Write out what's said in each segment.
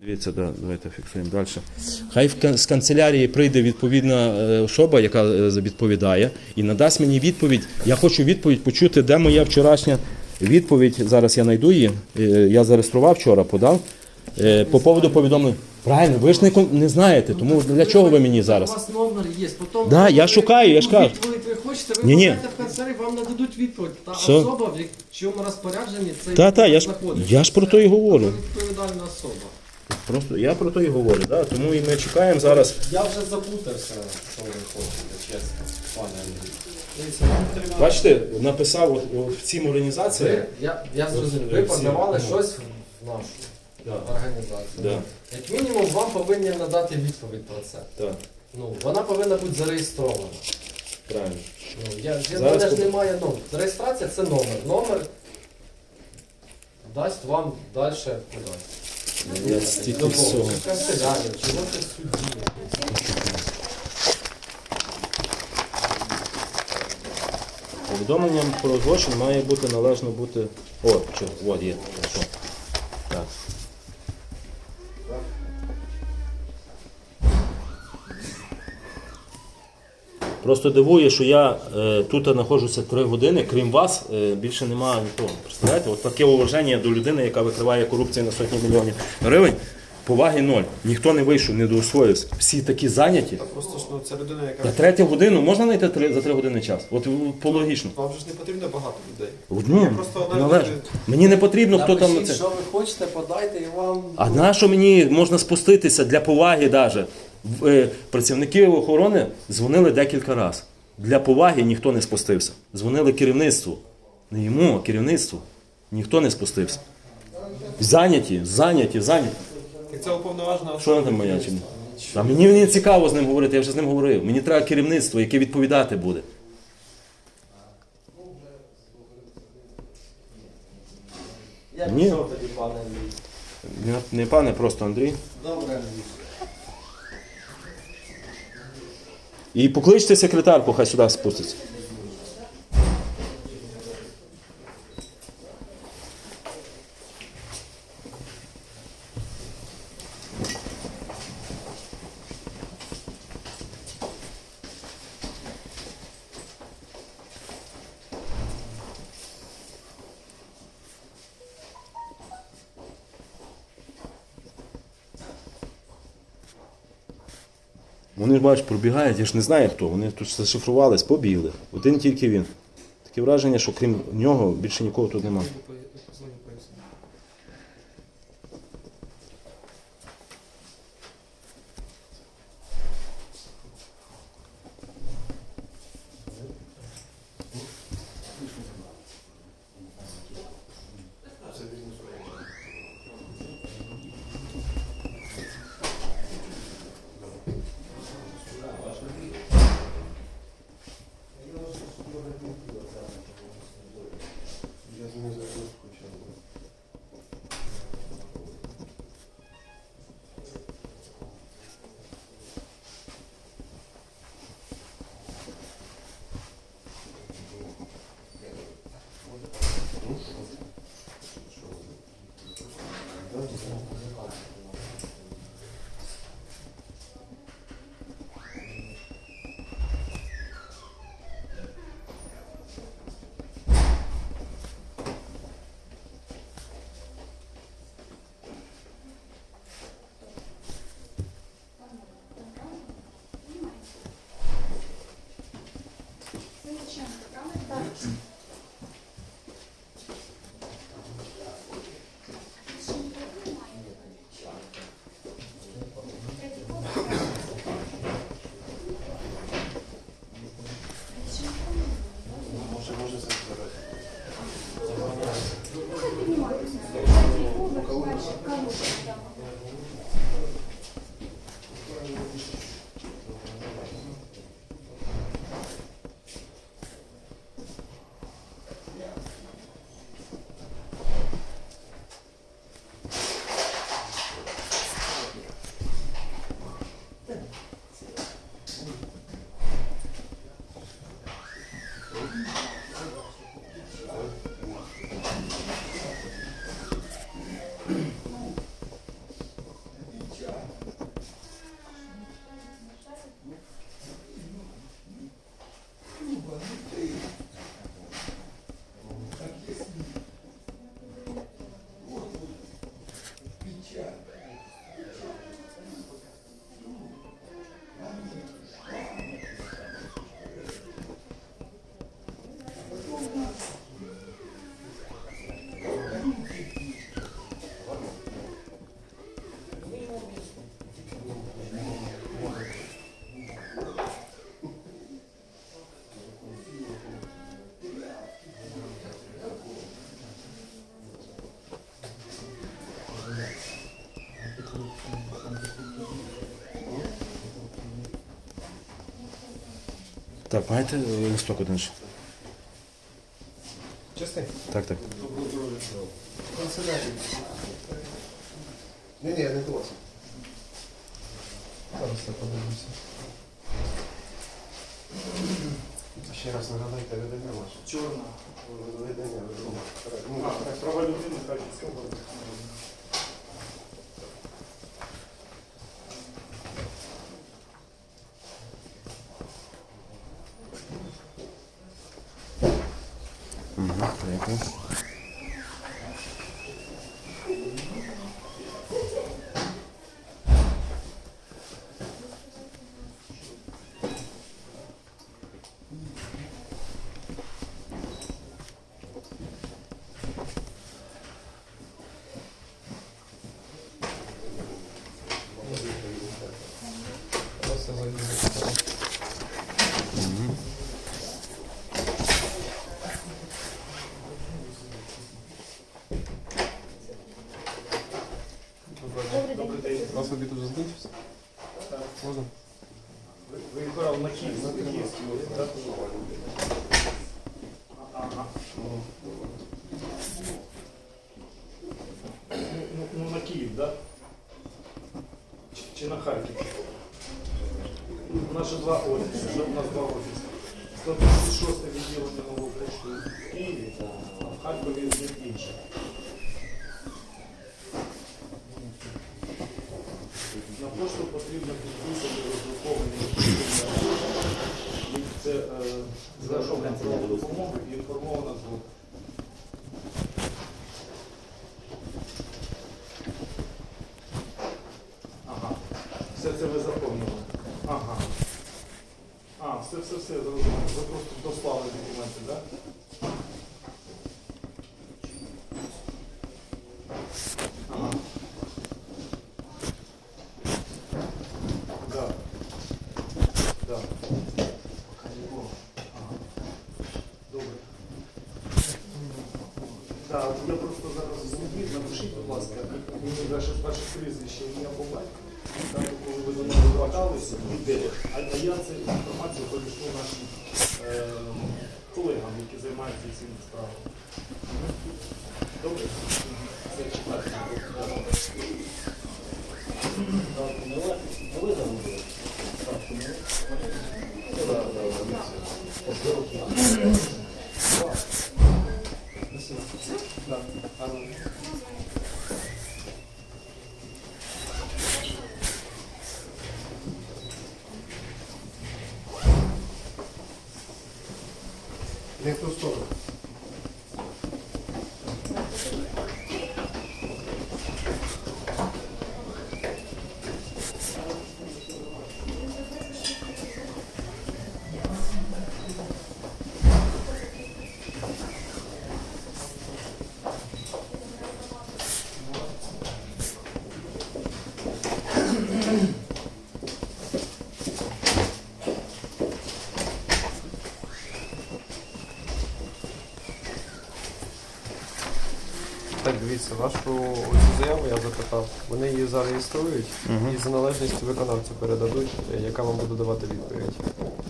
Дивіться, да, давайте фіксуємо далі. Хай з канцелярії прийде відповідна е, особа, яка е, відповідає, і надасть мені відповідь. Я хочу відповідь почути, де моя вчорашня відповідь. Зараз я знайду її. Е, Я зареєстрував вчора, подав. По поводу повідомлення. Правильно, ви ж не, не знаєте, тому для чого ви мені зараз? У вас номер є. Потім Да, я шукаю, я ж кажу. Відповідь ви хочете, ви Ні-ні. в канцелярі, вам нададуть відповідь. Та Все. особа, в чому розпорядженні цей Та, та, я ж, я ж про то і говорю. Це відповідальна особа. Просто я про то і говорю, да? тому і ми чекаємо зараз. Я вже запутався, що ви хочете, чесно, пане Андрій. Бачите, написав от, от в цим організації. Ви, я, я зрозумів, ви Всі, подавали ну. щось в нашу Да. організацію. Да. Як мінімум, вам повинні надати відповідь про це. Так, Ну, вона повинна бути зареєстрована. правильно. Ну, я, я, Зараз мене ж поб- немає номер. Реєстрація це номер. Номер дасть вам далі подасть. Я стільки всього. Повідомленням про злочин має бути належно бути. О, що, от є. Так. Просто дивує, що я е, тут знаходжуся три години, крім вас, е, більше немає нікого. Представляєте, от таке уваження до людини, яка викриває корупцію на сотні мільйонів гривень. Поваги ноль. Ніхто не вийшов, не доосвоївся. Всі такі зайняті. Просто ж ну, це людина, яка Та третю годину можна знайти три, за три години час? От ну, по логічно. вам же ж не потрібно багато людей. Ну, просто навіть належно. Мені не потрібно, хто там Напишіть, це. що ви хочете, подайте і вам. А на що мені можна спуститися для поваги даже? Е, Працівники охорони дзвонили декілька разів. Для поваги ніхто не спустився. Дзвонили керівництву. Не йому, а керівництву. Ніхто не спустився. Зайняті, зайняті, зайняті. Так це уповноважена Що там моя чим? А мені не цікаво з ним говорити, я вже з ним говорив. Мені треба керівництво, яке відповідати буде. Я Ні. пішов тоді, пане Андрій. Не, не пане, просто Андрій. Добре, Андрій. І покличте секретарку, хай сюди спуститься. Бачиш, пробігають, я ж не знаю хто. Вони тут зашифрувались, побігли. Один тільки він. Таке враження, що крім нього більше нікого тут немає. Так, маєте е, листок один ще? Чесний? Так, так. Ні, ні, не до вас. Зараз я подивлюся. Ще раз нагадайте, видання ваше. Чорна. Видання, видання. Ну, А, так, Добрий день. У вас обід уже закінчився? Можна? Ви- Ви на Київ, на так? Ну, ну, на Київ, так? Чи, на Харків? У нас же два офіси, вже у нас два офіси. 136 відділення нового в Києві, а в Харкові є інше. На пошту потрібно підписати роздруковані документи. Це е, згашована допомогу і інформована згода. Ага. Все це ви заповнили. Ага. А, все, все, все, зрозуміло. Ви просто дослали документи, так? Ага. Да. Да. Ага. Добре. Так, я просто зараз зробив, напишіть, будь ласка, мені ваше перше прізвище, ім'я по батьку, так, коли ви до нього зверталися, і де. А, а я цю інформацію повішлю нашим е, колегам, які займаються цим справами. Добре? Це читати. Не в ту сторону. Так, дивіться, вашу цю заяву я запитав. Вони її зареєструють і за належністю виконавцю передадуть, е, яка вам буде давати відповідь.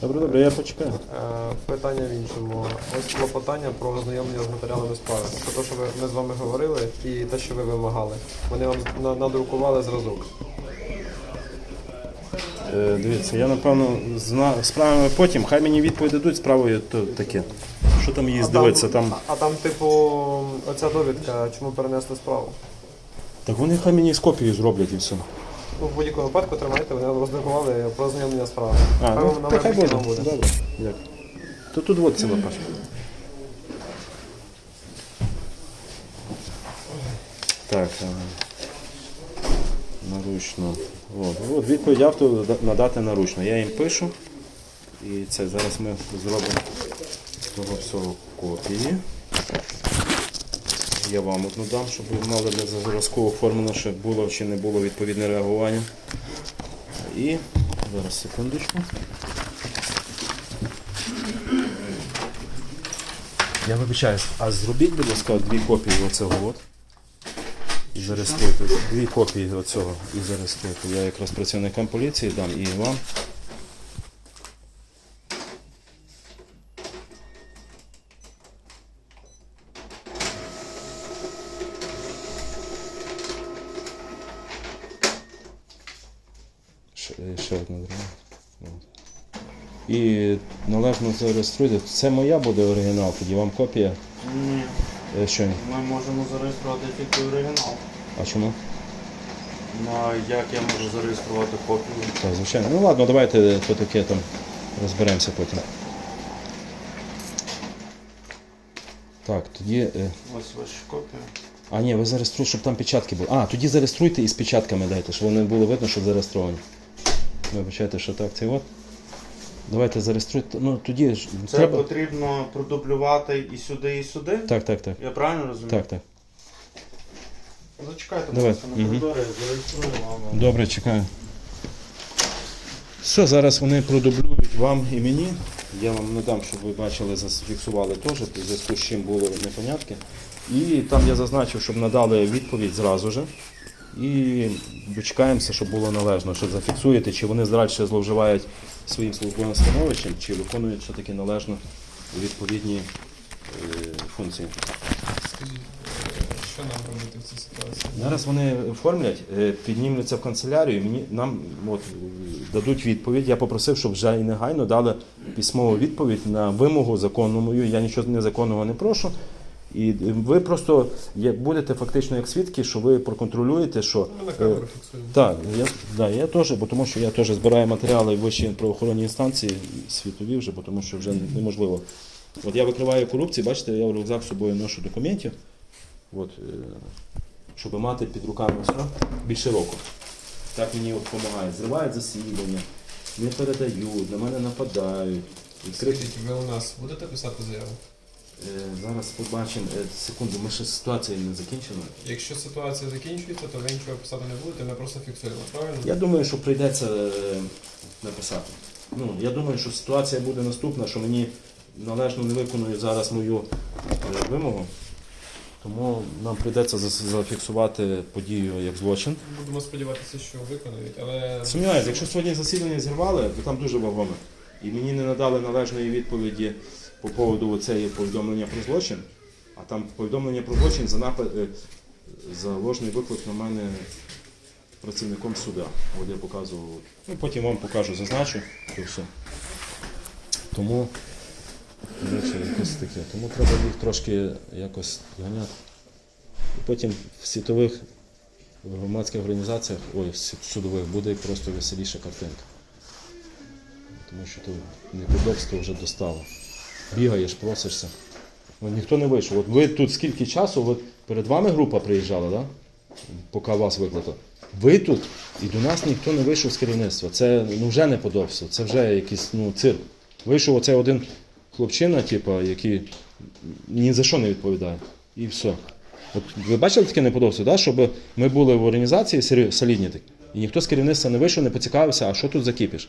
Добре, добре, я почекаю. Е, Питання в іншому. Ось клопотання про ознайомлення з матеріалами справи. Це те, що ви, ми з вами говорили, і те, що ви вимагали. Вони вам на- надрукували зразок. Е, дивіться, я напевно зна... справами потім. Хай мені відповідь дадуть справою то таке. Що там її здивиться? Там... А, а там, типу, оця довідка, чому перенесли справу? Так вони хай мені з копії зроблять і все. Ну, в будь-якому випадку тримайте, вони роздрукували про ознайомлення справи. А, Хай ну, вам на та хай буде. буде. Добре. Дякую. То тут от ціла пачка. Так. е, Наручно. От, от відповідь автору да- надати наручно. Я їм пишу. І це зараз ми зробимо того всього копії. Я вам одну дам, щоб ви мали для зразку оформлено, що було чи не було відповідне реагування. І зараз секундочку. Я вибачаюсь, а зробіть, будь ласка, дві копії оцього от. І зареєструйте дві копії оцього і зареєструйте. Я якраз працівникам поліції дам і вам. Ще, одна друга. І належно зареєструйте. Це моя буде оригінал, тоді вам копія. Ні, Е, Що? ми можемо зареєструвати тільки оригінал. А чому? Ну а як я можу зареєструвати копію? Так, звичайно. Ну ладно, давайте то таке там розберемося потім. Так, тоді. е, Ось ваші копії. А, ні, ви зареєструйте, щоб там печатки були. А, тоді зареєструйте і з печатками дайте, щоб вони було видно, що зареєстровані. Вибачайте, що так, це от. Давайте зареєструйте. Ну тоді ж Це треба. потрібно продублювати і сюди, і сюди. Так, так, так. Я правильно розумію? Так, так. Зачекайте, будь Давай. ласка, на Мгм. коридорі, зареєструю вам. Добре, чекаю. Все, зараз вони продублюють вам і мені. Я вам не дам, щоб ви бачили, зафіксували теж, в зв'язку з чим були непонятки. І там я зазначив, щоб надали відповідь зразу же. І дочекаємося, щоб було належно, що зафіксуєте, чи вони далі зловживають своїм службовим становищем, чи виконують все таки належно відповідні е, функції. Скажіть, що нам робити в цій ситуації? Зараз вони оформлять, е, піднімуться в канцелярію, мені нам от, е, дадуть відповідь. Я попросив, щоб вже і негайно дали письмову відповідь на вимогу законну мою. Я нічого незаконного не прошу. І е, ви просто будете фактично як свідки, що ви проконтролюєте, що Ми на е, камеру фіксуємо. так, я, да, я теж, бо тому що я теж збираю матеріали в вищі правоохоронні інстанції, світові вже, бо тому що вже неможливо. От я викриваю корупцію, бачите, я в рюкзак з собою ношу документів, от, е, щоб мати під руками все більше року. Так мені от допомагає. Зривають засідання, не передають, на мене нападають. Скажіть, ви у нас будете писати заяву? Е, зараз побачимо, е, секунду, ми ще ситуація не закінчена. Якщо ситуація закінчується, то ви нічого писати не будете, ми просто фіксуємо, правильно? Я думаю, що прийдеться е, написати. Ну, я думаю, що ситуація буде наступна, що мені належно не виконують зараз мою вимогу. Тому нам прийдеться зафіксувати подію як злочин. Будемо сподіватися, що виконують, але Сумніваюся, якщо сьогодні засідання зірвали, то там дуже вагоме. І мені не надали належної відповіді по поводу цієї повідомлення про злочин, а там повідомлення про злочин за напад е, за ложний виклик на мене працівником суда. От я показував. Ну, потім вам покажу, зазначу, то все. Тому, якось таке. Тому треба їх трошки якось ганяти. Потім в світових в громадських організаціях, ой, в судових буде просто веселіша картинка. Тому що то неподобство вже достало. Бігаєш, просишся. Ну, ніхто не вийшов. От ви тут скільки часу, от перед вами група приїжджала, да? поки вас викликали. Ви тут і до нас ніхто не вийшов з керівництва. Це ну, вже неподобство, це вже якийсь ну, цирк. Вийшов оцей один хлопчина, типу, який ні за що не відповідає. І все. От ви бачили таке неподобство, да? щоб ми були в організації солідні і ніхто з керівництва не вийшов, не поцікавився, а що тут за кіпіш?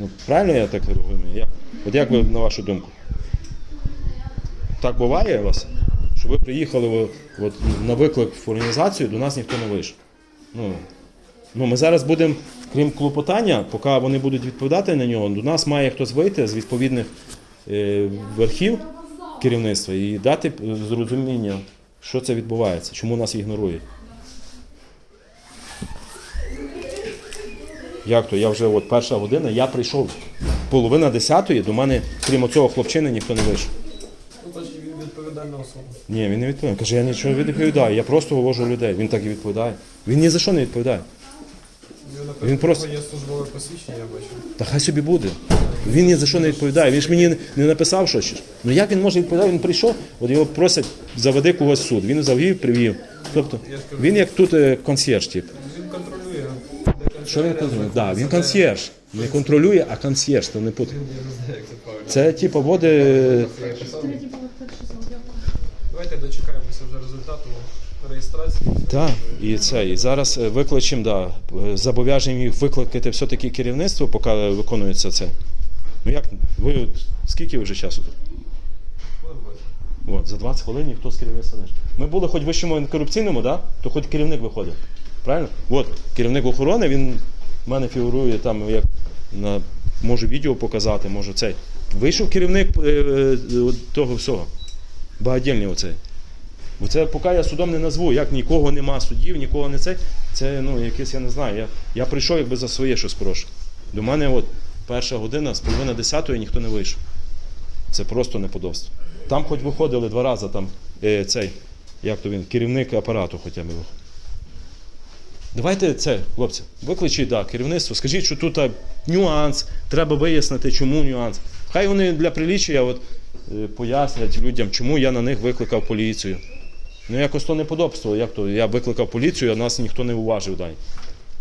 Ну, правильно я так розумію? Як? От як ви на вашу думку? Так буває у вас? Що ви приїхали о- от, на виклик в організацію, до нас ніхто не вийшов. Ну, ну, ми зараз будемо, крім клопотання, поки вони будуть відповідати на нього, до нас має хтось вийти з відповідних е, верхів керівництва і дати е, зрозуміння, що це відбувається, чому нас ігнорують. Як то? Я вже от перша година, я прийшов половина десятої, до мене, крім цього хлопчини, ніхто не вийшов. ну, значить він відповідальна особа. Ні, він не відповідає. Каже, я нічого не відповідаю, я просто вивожу людей. Він так і відповідає. Він ні за що не відповідає. Він, просто- є службове посвідчення, я бачу. Та хай собі буде. Він ні за що не відповідає. Він ж мені не написав що Ну як він може відповідати? Він прийшов, от його просять заведи когось в суд. Він завів, привів. Тобто він як тут е, консьєрж, тип. Що він контролює? Да, він консьєрж. Не контролює, а консьєрж, то не пут. це типу води. Дякую. Давайте дочекаємося вже результату реєстрації. Так, і це. І зараз е, викличемо, да, е, зобов'яжемо їх викликати все-таки керівництво, поки виконується це. Ну як? Ви скільки вже часу тут? От, за 20 хвилин ніхто з керівництва не. Ми були хоч вищому антикорупційному, да? то хоч керівник виходив. Правильно? От, керівник охорони, він мене фігурує там, як на, можу відео показати, можу цей. Вийшов керівник е, е, того всього. Багадільний оцей. Бо це поки я судом не назву, як нікого нема суддів, нікого не цей. Це ну, якесь, я не знаю. Я, я прийшов якби за своє щось прошу. До мене от перша година, з половини десятої ніхто не вийшов. Це просто неподобство. Там хоч виходили два рази, там е, цей, як то він, керівник апарату хоча б виходив. Давайте це, хлопці, викличіть да, керівництво, скажіть, що тут а, нюанс, треба вияснити, чому нюанс. Хай вони для приліччя от, е, пояснять людям, чому я на них викликав поліцію. Ну якось то неподобство, як то я викликав поліцію, а нас ніхто не уважив.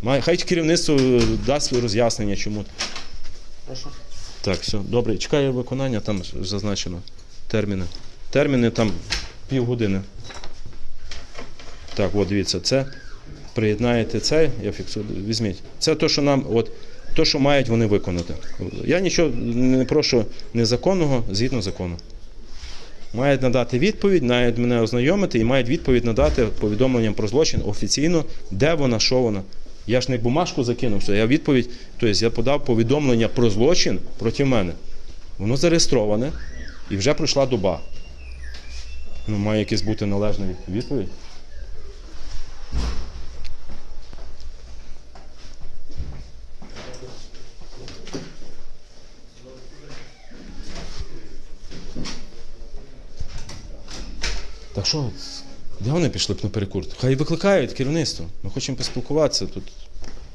Май- Хай керівництво е, дасть роз'яснення, чому. Прошу. Так, все, добре. Чекаю виконання, там зазначено терміни. Терміни там півгодини. Так, от дивіться, це. Приєднаєте це, я фіксую, візьміть. Це те, що нам, от, то, що мають вони виконати. Я нічого не прошу незаконного згідно закону. Мають надати відповідь, мають мене ознайомити і мають відповідь надати повідомленням про злочин офіційно, де вона, що вона. Я ж не бумажку закинув, що я відповідь, тобто я подав повідомлення про злочин проти мене. Воно зареєстроване і вже пройшла доба. Ну, має якась бути належна відповідь. Що, де вони пішли б на перекур? Хай викликають керівництво. Ми хочемо поспілкуватися. Тут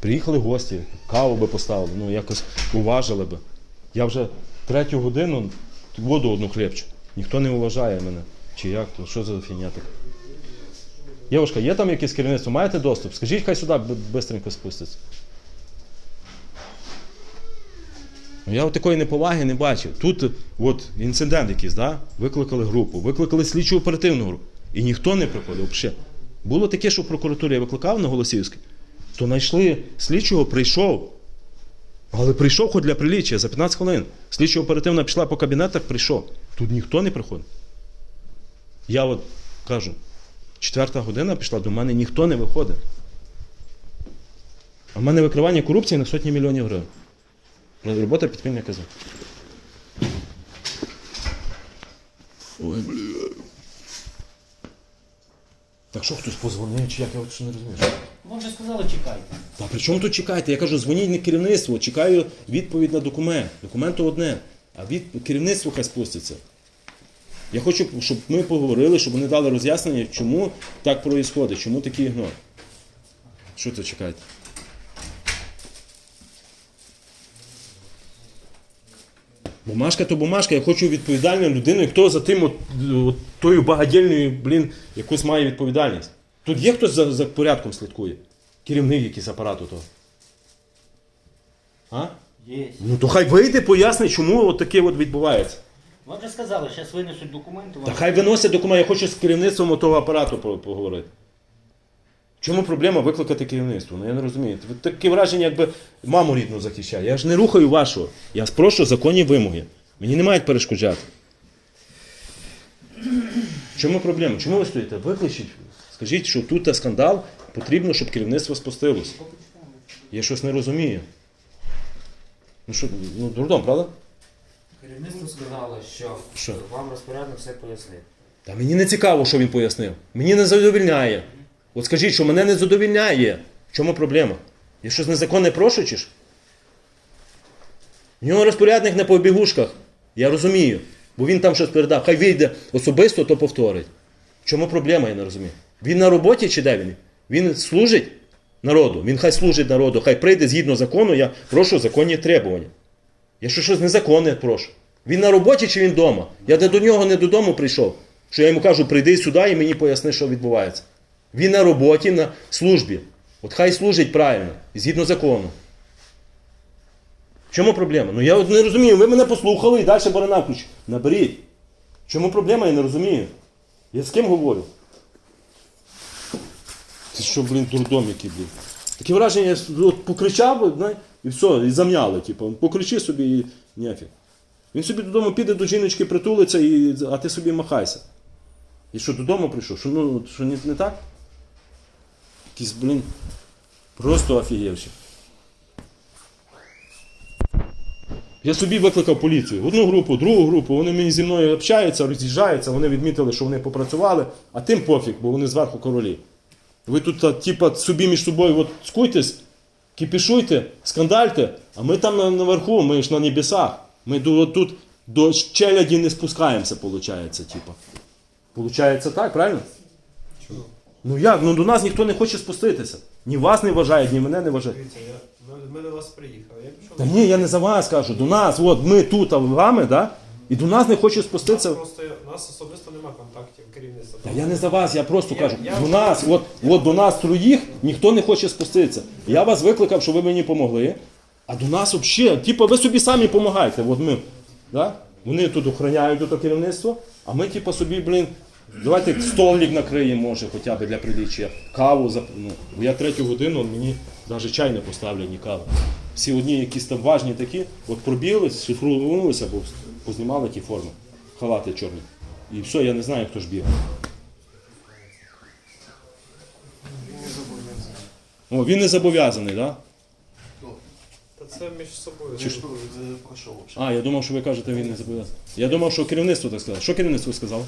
приїхали гості, каву би поставили, ну якось уважили би. Я вже третю годину воду одну хлібчу. Ніхто не вважає мене. Чи як то? Що за фігня така? Євушка, є там якесь керівництво? Маєте доступ? Скажіть, хай сюди швидко спуститься. Ну, Я от такої неповаги не бачив. Тут от інцидент якийсь, да? викликали групу, викликали слідчу оперативну групу. І ніхто не приходив. Було таке, що в прокуратурі я викликав на Голосіївській, то знайшли слідчого, прийшов. Але прийшов хоч для приліччя за 15 хвилин. Слідчо оперативна пішла по кабінетах, прийшов. Тут ніхто не приходить. Я от кажу, четверта година пішла, до мене ніхто не виходить. А в мене викривання корупції на сотні мільйонів гривень. Робота підпільна каза. Ой, бля. Так що хтось позвонив, чи як я от що не розумію. Вам вже сказали, чекайте. Та при чому тут чекайте? Я кажу, дзвоніть на керівництво, чекаю відповідь на документ. Документ то одне, а від керівництво хай спуститься. Я хочу, щоб ми поговорили, щоб вони дали роз'яснення, чому так відбувається, чому такий ігнор. Що то чекаєте? Бумажка то бумажка, я хочу відповідальну людину, хто за тим от, от, тою багадільною, блін, якусь має відповідальність. Тут є хтось за, за порядком слідкує? Керівник якийсь апарату того. А? Є. Ну то хай вийде, пояснить, чому от таке от відбувається. Вам вже сказали, зараз винесуть документи. Та хай виносять документи, я хочу з керівництвом того апарату поговорити. Чому проблема викликати керівництво? Ну я не розумію. Ви Таке враження, якби маму рідну захищає. Я ж не рухаю вашого. Я спрошу законні вимоги. Мені не мають перешкоджати. Чому проблема? Чому ви стоїте? Викличіть. Скажіть, що тут скандал, потрібно, щоб керівництво спустилося. Я щось не розумію. Ну що, ну дурдом, правда? Керівництво сказало, що, Що? вам розпорядник все пояснив. Та мені не цікаво, що він пояснив. Мені не задовільняє. От скажіть, що мене не задовільняє. В чому проблема? Я щось незаконне прошу чи ж? В нього розпорядник не по обігушках. Я розумію. Бо він там щось передав. Хай вийде особисто, то повторить. В чому проблема, я не розумію. Він на роботі чи де він? Він служить народу. Він хай служить народу, хай прийде згідно закону, я прошу законні требування. Я що щось незаконне прошу. Він на роботі чи він вдома? Я де до нього не додому прийшов. Що я йому кажу, прийди сюди і мені поясни, що відбувається. Він на роботі, на службі. От хай служить правильно, згідно закону. Чому проблема? Ну я от не розумію, ви мене послухали і далі барана включу. Наберіть. Чому проблема, я не розумію. Я з ким говорю? Це що, блін, дурдом який, блін. Таке враження, я от покричав, і все, і зам'яли. Типу, покричи собі і нефіг. Він собі додому піде до жіночки, притулиться, і, а ти собі махайся. І що додому прийшов? Що, ну, що не, не так? Якийсь, блін, просто офігівши. Я собі викликав поліцію. Одну групу, другу групу, вони мені зі мною общаються, роз'їжджаються, вони відмітили, що вони попрацювали, а тим пофіг, бо вони зверху королі. Ви тут, типа, собі між собою от, скуйтесь, кипішуйте, скандальте, а ми там наверху, ми ж на небесах. Ми до, тут до челяді не спускаємося, виходить, типа. Получається так, правильно? Ну як? Ну до нас ніхто не хоче спуститися. Ні вас не вважають, ні мене не вважають. Дивіться, я, ми, ми до вас приїхали. Я пішов. Та ні, я не за вас кажу. До нас, от ми тут, а вами, да? І до нас не Нас спуститися. просто у нас особисто немає контактів керівництва. Та я не за вас, я просто Я- кажу. я- До нас, от, от до нас троїх ніхто не хоче спуститися. Я вас викликав, щоб ви мені допомогли. А до нас взагалі, типу, ви собі самі допомагаєте. От ми, да? Вони тут охороняють тут керівництво, а ми, типу, собі, блін, давайте столик накриємо, може, хоча б для приліччя. Каву за. Ну, бо я третю годину мені навіть чай не поставлять, ні кави. Всі одні якісь там важні такі, от пробіли, шифрунулися, бо познімали ті форми, халати чорні. І все, я не знаю, хто ж бігав. О, він не зобов'язаний, так? Да? Та це між собою. Чи ж- А, я думав, що ви кажете, він не зобов'язаний. Я думав, що керівництво так сказало. Що керівництво сказало?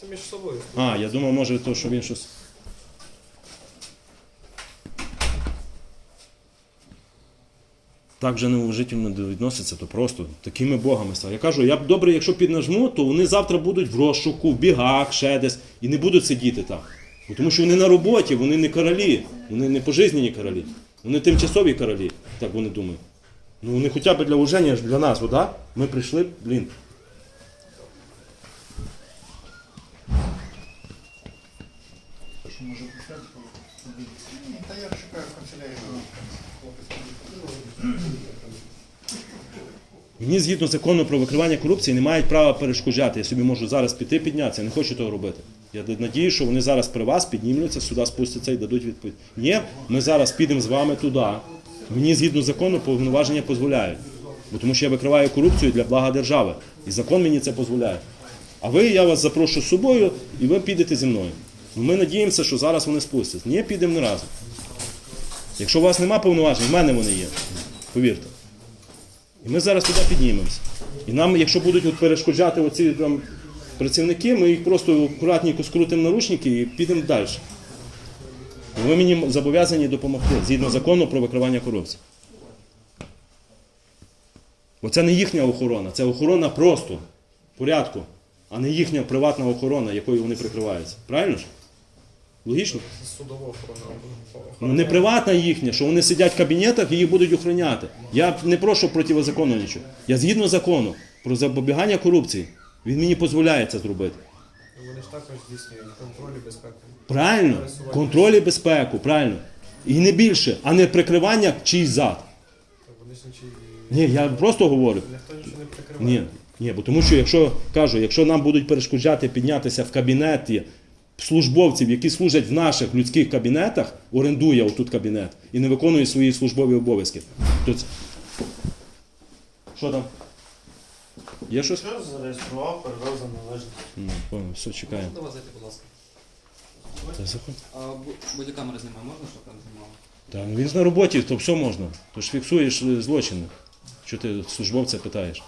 Це між собою. А, я думав, може, то, що він щось. Так же неуважительно відноситься, то просто такими богами став. Я кажу, я б добре, якщо піднажму, то вони завтра будуть в розшуку, в бігах, ще десь, і не будуть сидіти там. Бо Тому що вони на роботі, вони не королі, вони не пожизнені королі, вони тимчасові королі, так вони думають. Ну вони хоча б для уваження для нас, вода. Ми прийшли, блін. Що може писати? Та я шукаю в канцелярії. Мені згідно закону про викривання корупції не мають права перешкоджати. Я собі можу зараз піти піднятися, я не хочу того робити. Я надію, що вони зараз при вас піднімуться, сюди спустяться і дадуть відповідь. Ні, ми зараз підемо з вами туди. Мені згідно закону повноваження дозволяють. Бо тому що я викриваю корупцію для блага держави. І закон мені це дозволяє. А ви, я вас запрошу з собою, і ви підете зі мною. Ми надіємося, що зараз вони спустяться. Ні, підемо не разом. Якщо у вас нема повноважень, в мене вони є. Повірте. І ми зараз туди піднімемося. І нам, якщо будуть от перешкоджати оці там працівники, ми їх просто акуратненько скрутимо наручники і підемо далі. І ви мені зобов'язані допомогти згідно закону про викривання корупції. Бо це не їхня охорона, це охорона просто порядку, а не їхня приватна охорона, якою вони прикриваються. Правильно ж? Логічно? Судова охорона. Ну не приватна їхня, що вони сидять в кабінетах і їх будуть охороняти. Я не прошу протизаконно нічого. Я згідно закону про запобігання корупції. Він мені дозволяє це зробити. Вони ж також здійснюють контроль і безпеку. Правильно? Контроль і безпеку, правильно. І не більше, а не прикривання чийсь зад. Вони ж нічі... Ні, я просто говорю. Ніхто нічого не прикриває. Ні, ні, бо тому що якщо кажу, якщо нам будуть перешкоджати піднятися в кабінеті службовців, які служать в наших людських кабінетах, орендує отут кабінет і не виконує свої службові обов'язки, це. Що там? Є щось? Що зареєстрував, передав за належність. Ну, понял, все, чекаємо. До вас зайти, будь ласка. Та заходь. А бу- бодікамери знімає, можна, щоб там знімали? Та ну він ж на роботі, то все можна. То ж фіксуєш е, злочини. Що ти службовця питаєш?